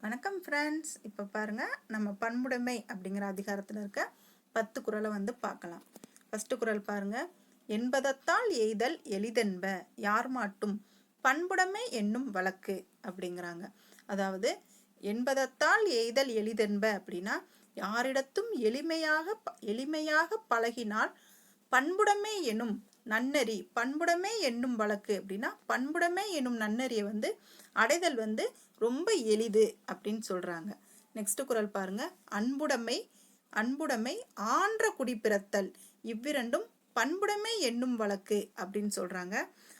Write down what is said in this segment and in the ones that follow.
வணக்கம் ஃப்ரெண்ட்ஸ் இப்போ பாருங்க நம்ம பண்புடைமை அப்படிங்கிற அதிகாரத்தில் இருக்க பத்து குறளை வந்து பார்க்கலாம். ஃபஸ்ட்டு குறள் பாருங்க. என்பதத்தால் எய்தல் எளிதென்ப யார் மாட்டும் பண்புடைமை என்னும் வழக்கு அப்படிங்கிறாங்க. அதாவது என்பதத்தால் எய்தல் எளிதென்ப அப்படின்னா யாரிடத்தும் எளிமையாக ப- எளிமையாக பழகினால் பண்புடைமை எனும் நன்னெறி பண்புடமே என்னும் வழக்கு அப்படின்னா பண்புடமே என்னும் நன்னறியை வந்து அடைதல் வந்து ரொம்ப எளிது அப்படின்னு சொல்கிறாங்க நெக்ஸ்ட் குரல் பாருங்க. அன்புடைமை அன்புடைமை ஆன்ற குடிப்பிறத்தல். இவ்விரண்டும் பண்புடைமை என்னும் வழக்கு அப்படின்னு சொல்கிறாங்க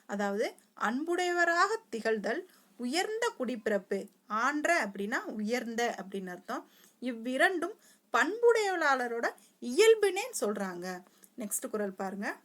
அதாவது அன்புடையவராக திகழ்தல் உயர்ந்த குடிப்பிறப்பு. ஆன்ற அப்படின்னா உயர்ந்த அப்படின்னு அர்த்தம். இவ்விரண்டும் பண்புடையவளாளரோட இயல்புனே சொல்கிறாங்க நெக்ஸ்ட் குரல் பாருங்கள்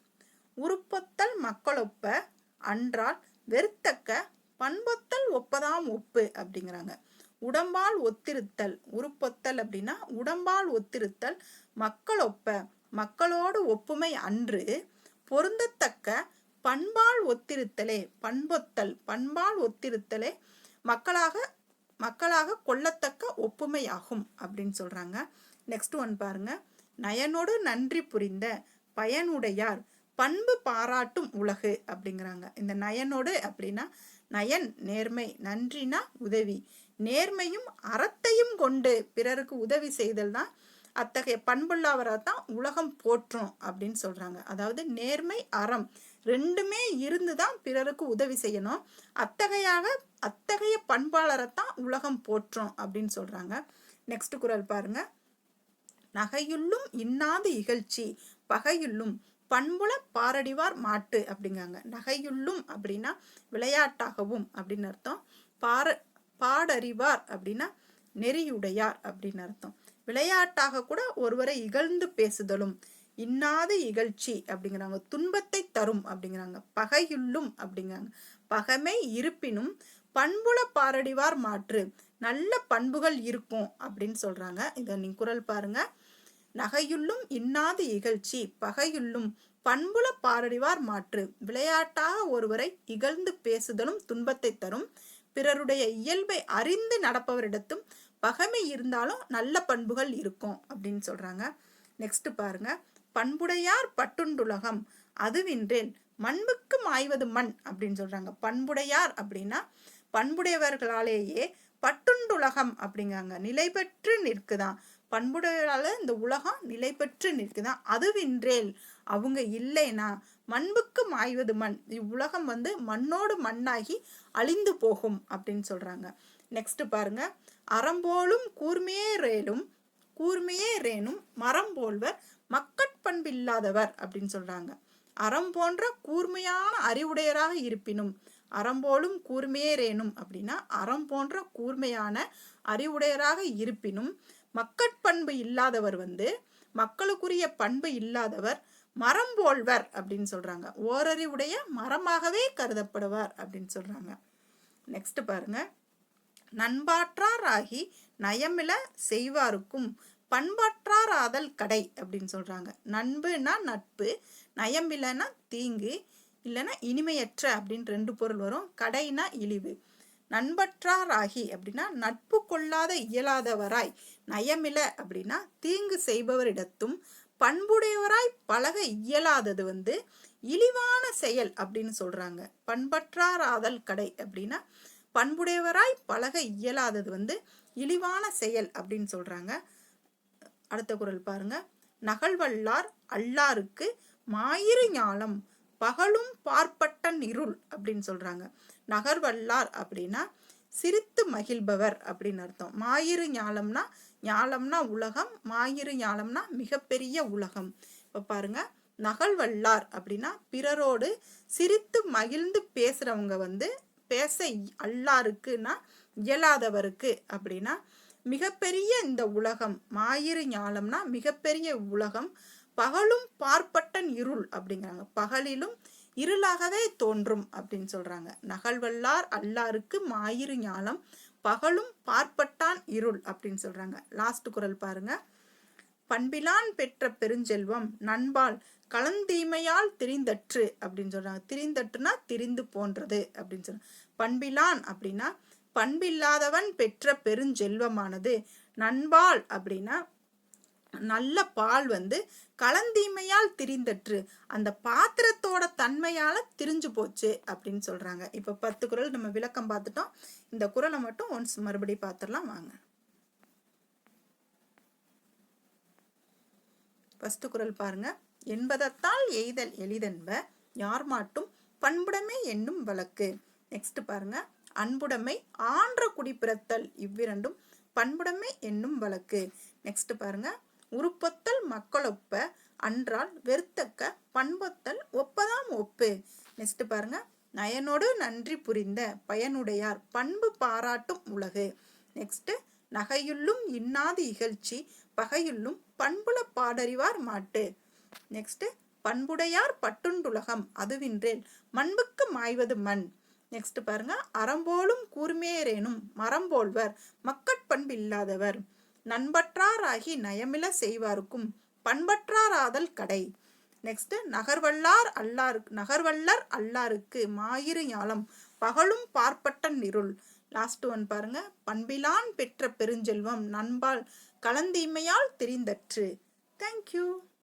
உருப்பொத்தல் மக்களொப்ப அன்றால் வெறுத்தக்க பண்பொத்தல் ஒப்பதாம் ஒப்பு அப்படிங்கிறாங்க. உடம்பால் ஒத்திருத்தல் உருப்பொத்தல் அப்படின்னா உடம்பால் ஒத்திருத்தல் மக்களொப்ப மக்களோடு ஒப்புமை அன்று பொருந்தத்தக்க பண்பால் ஒத்திருத்தலே பண்பொத்தல் பண்பால் ஒத்திருத்தலே மக்களாக மக்களாக கொள்ளத்தக்க ஒப்புமையாகும் அப்படின்னு சொல்றாங்க. நெக்ஸ்ட் ஒன் பாருங்க. நயனோடு நன்றி புரிந்த பயனுடையார் பண்பு பாராட்டும் உலகு அப்படிங்கிறாங்க. இந்த நயனோடு அப்படின்னா நயன் நேர்மை நன்றினா உதவி. நேர்மையும் அறத்தையும் கொண்டு பிறருக்கு உதவி செய்தல் தான் அத்தகைய பண்புள்ளவரை தான் உலகம் போற்றும் அப்படின்னு சொல்கிறாங்க அதாவது நேர்மை அறம் ரெண்டுமே இருந்து தான் பிறருக்கு உதவி செய்யணும். அத்தகையாக அத்தகைய பண்பாளரை தான் உலகம் போற்றும் அப்படின்னு சொல்கிறாங்க நெக்ஸ்ட் குரல் பாருங்க. நகையுள்ளும் இன்னாது இகழ்ச்சி பகையுள்ளும் பண்புல பாரடிவார் மாட்டு அப்படிங்காங்க. நகையுள்ளும் அப்படின்னா விளையாட்டாகவும் அப்படின்னு அர்த்தம். பார பாடறிவார் அப்படின்னா நெறியுடையார் அப்படின்னு அர்த்தம். விளையாட்டாக கூட ஒருவரை இகழ்ந்து பேசுதலும் இன்னாத இகழ்ச்சி அப்படிங்கிறாங்க. துன்பத்தை தரும் அப்படிங்கிறாங்க. பகையுள்ளும் அப்படிங்கிறாங்க பகமை இருப்பினும் பண்புல பாரடிவார் மாற்று. நல்ல பண்புகள் இருக்கும் அப்படின்னு சொல்றாங்க. இதை நீ குரல் பாருங்க. நகையுள்ளும் இன்னாது இகழ்ச்சி பகையுள்ளும் பண்புல பாரடிவார் மாற்று. விளையாட்டாக ஒருவரை இகழ்ந்து பேசுதலும் துன்பத்தை தரும். பிறருடைய இயல்பை அறிந்து நடப்பவரிடத்தும் பகைமை இருந்தாலும் நல்ல பண்புகள் இருக்கும் அப்படின்னு சொல்றாங்க. நெக்ஸ்ட் பாருங்க. பண்புடையார் பட்டுண்டுலகம் அதுவின்றேன். மண்புக்கு மாய்வது மண் அப்படின்னு சொல்றாங்க. பண்புடையார் அப்படின்னா பண்புடையவர்களாலேயே பட்டுண்டுலகம் அப்படிங்காங்க. நிலை பெற்று நிற்குதான். பண்புடையால இந்த உலகம் நிலை பெற்று நிற்குதான் அதுவின்றேல் அவங்க இல்லைனா மண்புக்கு மாய்வது மண். இவ்வுலகம் வந்து மண்ணோடு மண்ணாகி அழிந்து போகும் அப்படின்னு சொல்றாங்க. நெக்ஸ்ட் பாருங்க. அறம்போலும் கூர்மையே ரேலும் கூர்மையே ரேனும் மரம் போல்வர் மக்கட்பண்பில்லாதவர் அப்படின்னு சொல்றாங்க. அறம் போன்ற கூர்மையான அறிவுடையராக இருப்பினும் அறம்போலும் கூர்மையே ரேனும் அப்படின்னா அறம் போன்ற கூர்மையான அறிவுடையராக இருப்பினும் மக்கட்பண்பு இல்லாதவர் வந்து மக்களுக்குரிய பண்பு இல்லாதவர் மரம் போல்வர் அப்படின்னு சொல்றாங்க. ஓரறிவுடைய மரமாகவே கருதப்படுவார் அப்படின்னு சொல்றாங்க. நெக்ஸ்ட் பாருங்க. நண்பாற்றார் ஆகி நயமில செய்வாருக்கும் பண்பாற்றார் ஆதல் கடை அப்படின்னு சொல்றாங்க. நண்புனா நட்பு நயமில்லைன்னா தீங்கு இல்லைன்னா இனிமையற்ற அப்படின்னு ரெண்டு பொருள் வரும். கடைனா இழிவு. நண்பற்றாராகி அப்படின்னா நட்பு கொள்ளாத இயலாதவராய் நயமில அப்படின்னா தீங்கு செய்பவரிடத்தும் பண்புடையவராய் பழக இயலாதது வந்து இழிவான செயல் அப்படின்னு சொல்றாங்க. பண்பற்றார் ஆதல் கடை அப்படின்னா பண்புடையவராய் பழக இயலாதது வந்து இழிவான செயல் அப்படின்னு சொல்றாங்க. அடுத்த குரல் பாருங்க. நகழ்வல்லார் அல்லாருக்கு மாயிரு ஞாலம் பகலும் பார்ப்பட்டன் இருள் அப்படின்னு சொல்றாங்க. நகர்வல்லார் அப்படின்னா சிரித்து மகிழ்பவர் அப்படின்னு அர்த்தம். மாயிரு ஞாலம்னா ஞாலம்னா உலகம் மாயிரு ஞாலம்னா மிகப்பெரிய உலகம். இப்ப பாருங்க நகழ்வல்லார் அப்படின்னா பிறரோடு சிரித்து மகிழ்ந்து பேசுறவங்க வந்து பேச அல்லாருக்குன்னா இயலாதவருக்கு அப்படின்னா மிகப்பெரிய இந்த உலகம் மாயிரு ஞாலம்னா மிகப்பெரிய உலகம் பகலும் பார்ப்பட்டன் இருள் அப்படிங்கிறாங்க. பகலிலும் இருளாகவே தோன்றும் அப்படின்னு சொல்றாங்க. நகழ்வல்லார் அல்லாருக்கு மாயிரு ஞானம் பகலும் பார்ப்பட்டான் இருள் அப்படின்னு சொல்றாங்க. லாஸ்ட் குரல் பாருங்க. பண்பிலான் பெற்ற பெருஞ்செல்வம் நண்பால் கலந்தீமையால் திரிந்தற்று அப்படின்னு சொல்றாங்க. திரிந்தற்றுனா திரிந்து போன்றது அப்படின்னு சொல்றாங்க. பண்பிலான் அப்படின்னா பண்பில்லாதவன் பெற்ற பெருஞ்செல்வமானது நண்பால் அப்படின்னா நல்ல பால் வந்து கலந்தீமையால் திரிந்தற்று. அந்த பாத்திரத்தோட தன்மையால திரிஞ்சு போச்சு அப்படின்னு சொல்றாங்க. இப்ப பத்து குரல் நம்ம விளக்கம் பார்த்துட்டோம். இந்த குரலை மட்டும் ஒன்ஸ் மறுபடியும் பார்த்துடலாம். வாங்க. ஃபர்ஸ்ட் குரல் பாருங்க. என்பதத்தால் எய்தல் எளிதென்ப யார் மாட்டும் பண்புடைமை என்னும் வழக்கு. நெக்ஸ்ட் பாருங்க. அன்புடைமை ஆன்ற குடிப்பிறத்தல் இவ்விரண்டும் பண்புடைமை என்னும் வழக்கு. நெக்ஸ்ட் பாருங்க. உருப்பொத்தல் மக்களொப்ப அன்றால் வெறுத்தக்க பண்பொத்தல் ஒப்பதாம் ஒப்பு. நெக்ஸ்ட் பாருங்க. நயனோடு நன்றி புரிந்த பயனுடையார் பண்பு பாராட்டும் உலகு. நெக்ஸ்ட் நகையுள்ளும் இன்னாது இகழ்ச்சி பகையுள்ளும் பண்புல பாடறிவார் மாட்டு. நெக்ஸ்ட் பண்புடையார் பட்டுண்டுலகம் அதுவின்றேன் மண்புக்கு மாய்வது மண். நெக்ஸ்ட் பாருங்க. அறம்போலும் கூர்மேரேனும் மரம்போல்வர் மக்கட்பண்பு இல்லாதவர் நண்பற்றாராகி நயமில செய்வார்க்கும். பண்பற்றாராதல் கடை. நெக்ஸ்ட் நகர்வல்லார் அல்லாருக்கு நகர்வல்லர் அல்லாருக்கு மாயிரு ஞாலம். பகலும் பார்ப்பட்ட நிருள். லாஸ்ட் ஒன் பாருங்க. பண்பிலான் பெற்ற பெருஞ்செல்வம் நண்பால் கலந்தீமையால் தெரிந்தற்று. தேங்க்யூ